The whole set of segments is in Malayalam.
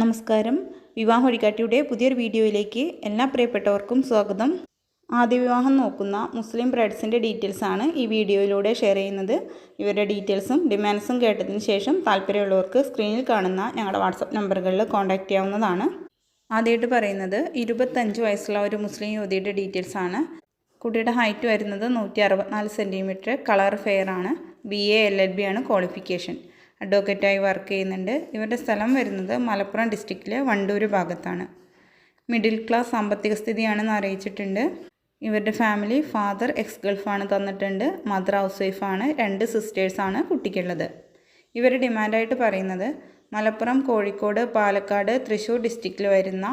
നമസ്കാരം. വിവാഹ വഴികാട്ടിയുടെ പുതിയൊരു വീഡിയോയിലേക്ക് എല്ലാ പ്രിയപ്പെട്ടവർക്കും സ്വാഗതം. ആദ്യ വിവാഹം നോക്കുന്ന മുസ്ലിം ബ്രൈഡ്സിന്റെ ഡീറ്റെയിൽസ് ആണ് ഈ വീഡിയോയിലൂടെ ഷെയർ ചെയ്യുന്നത്. ഇവരുടെ ഡീറ്റെയിൽസും ഡിമാൻഡ്സും കേട്ടതിന് ശേഷം താല്പര്യമുള്ളവർക്ക് സ്ക്രീനിൽ കാണുന്ന ഞങ്ങളുടെ വാട്സപ്പ് നമ്പറുകളിൽ കോൺടാക്റ്റ് ചെയ്യാവുന്നതാണ്. ആദ്യമായിട്ട് പറയുന്നത് ഇരുപത്തഞ്ച് വയസ്സുള്ള ഒരു മുസ്ലിം യുവതിയുടെ ഡീറ്റെയിൽസ് ആണ്. കുട്ടിയുടെ ഹൈറ്റ് വരുന്നത് നൂറ്റി അറുപത്തിനാല് സെന്റിമീറ്റർ കളർ ഫെയർ ആണ്. B A L L B ആണ് ക്വാളിഫിക്കേഷൻ. അഡ്വക്കേറ്റായി വർക്ക് ചെയ്യുന്നുണ്ട്. ഇവരുടെ സ്ഥലം വരുന്നത് മലപ്പുറം ഡിസ്ട്രിക്റ്റിലെ വണ്ടൂർ ഭാഗത്താണ്. മിഡിൽ ക്ലാസ് സാമ്പത്തിക സ്ഥിതിയാണെന്ന് അറിയിച്ചിട്ടുണ്ട്. ഇവരുടെ ഫാമിലി ഫാദർ എക്സ് ഗൾഫാണ് തന്നിട്ടുണ്ട്. മദർ ഹൗസ് വൈഫാണ്. രണ്ട് സിസ്റ്റേഴ്സാണ് കുട്ടിക്കുള്ളത്. ഇവർ ഡിമാൻഡായിട്ട് പറയുന്നത് മലപ്പുറം കോഴിക്കോട് പാലക്കാട് തൃശ്ശൂർ ഡിസ്ട്രിക്റ്റിൽ വരുന്ന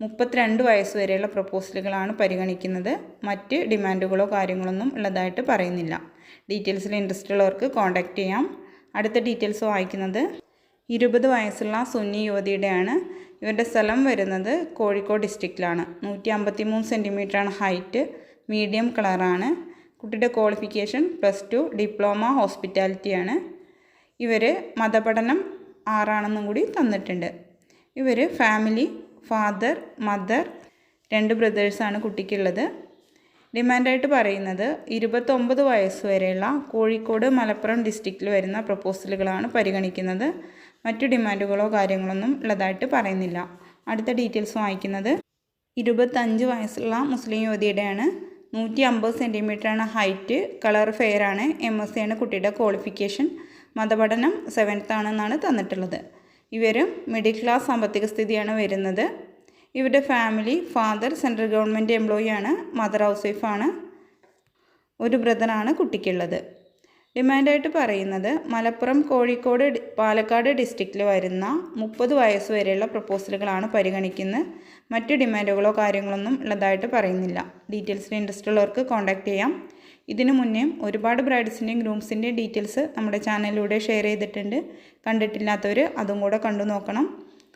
മുപ്പത്തിരണ്ട് വയസ്സ് വരെയുള്ള പ്രപ്പോസലുകളാണ് പരിഗണിക്കുന്നത്. മറ്റ് ഡിമാൻഡുകളോ കാര്യങ്ങളൊന്നും ഉള്ളതായിട്ട് പറയുന്നില്ല. ഡീറ്റെയിൽസിൽ ഇൻട്രസ്റ്റ് ഉള്ളവർക്ക് കോൺടാക്റ്റ് ചെയ്യാം. അടുത്ത ഡീറ്റെയിൽസ് വായിക്കുന്നത് ഇരുപത് വയസ്സുള്ള സുന്നി യുവതിയുടെയാണ്. ഇവരുടെ സ്ഥലം വരുന്നത് കോഴിക്കോട് ഡിസ്ട്രിക്റ്റിലാണ് നൂറ്റി അമ്പത്തി മൂന്ന് സെന്റിമീറ്ററാണ് ഹൈറ്റ് മീഡിയം കളറാണ് കുട്ടിയുടെ ക്വാളിഫിക്കേഷൻ പ്ലസ് ടു ഡിപ്ലോമ ഹോസ്പിറ്റാലിറ്റിയാണ് ഇവർ മതപഠനം ആറാണെന്നും കൂടി തന്നിട്ടുണ്ട്. ഇവർ ഫാമിലി ഫാദർ മദർ രണ്ട് ബ്രദേഴ്സാണ് കുട്ടിക്കുള്ളത്. ഡിമാൻഡായിട്ട് പറയുന്നത് ഇരുപത്തൊമ്പത് വരെയുള്ള കോഴിക്കോട് മലപ്പുറം ഡിസ്ട്രിക്റ്റിൽ വരുന്ന പ്രപ്പോസലുകളാണ് പരിഗണിക്കുന്നത്. മറ്റു ഡിമാൻഡുകളോ കാര്യങ്ങളൊന്നും ഉള്ളതായിട്ട് പറയുന്നില്ല. അടുത്ത ഡീറ്റെയിൽസ് വായിക്കുന്നത്. ഇരുപത്തഞ്ച് വയസ്സുള്ള മുസ്ലിം യുവതിയുടെയാണ് നൂറ്റി അമ്പത് സെന്റിമീറ്ററാണ് ഹൈറ്റ് കളർ ഫെയർ ആണ് എം എസ് സി ആണ് കുട്ടിയുടെ ക്വാളിഫിക്കേഷൻ മതപഠനം സെവൻത്ത് ആണെന്നാണ് തന്നിട്ടുള്ളത്. ഇവരും മിഡിൽ ക്ലാസ് സാമ്പത്തിക സ്ഥിതിയാണ് വരുന്നത്. ഇവരുടെ family father central government employee ആണ് മദർ ഹൗസ് വൈഫാണ്. ഒരു ബ്രദറാണ് കുട്ടിക്കുള്ളത്. ഡിമാൻഡായിട്ട് പറയുന്നത് മലപ്പുറം കോഴിക്കോട് പാലക്കാട് ഡിസ്ട്രിക്റ്റിൽ വരുന്ന മുപ്പത് വയസ്സ് വരെയുള്ള പ്രപ്പോസലുകളാണ് പരിഗണിക്കുന്നത്. മറ്റ് ഡിമാൻഡുകളോ കാര്യങ്ങളൊന്നും ഉള്ളതായിട്ട് പറയുന്നില്ല. ഡീറ്റെയിൽസിന് ഇൻട്രസ്റ്റ് ഉള്ളവർക്ക് കോൺടാക്റ്റ് ചെയ്യാം. ഇതിനു മുന്നേ ഒരുപാട് ബ്രൈഡ്സിന്റെയും ഗ്രൂംസിന്റെയും ഡീറ്റെയിൽസ് നമ്മുടെ ചാനലിലൂടെ ഷെയർ ചെയ്തിട്ടുണ്ട്. കണ്ടിട്ടില്ലാത്തവർ അതും കൂടെ കണ്ടു നോക്കണം.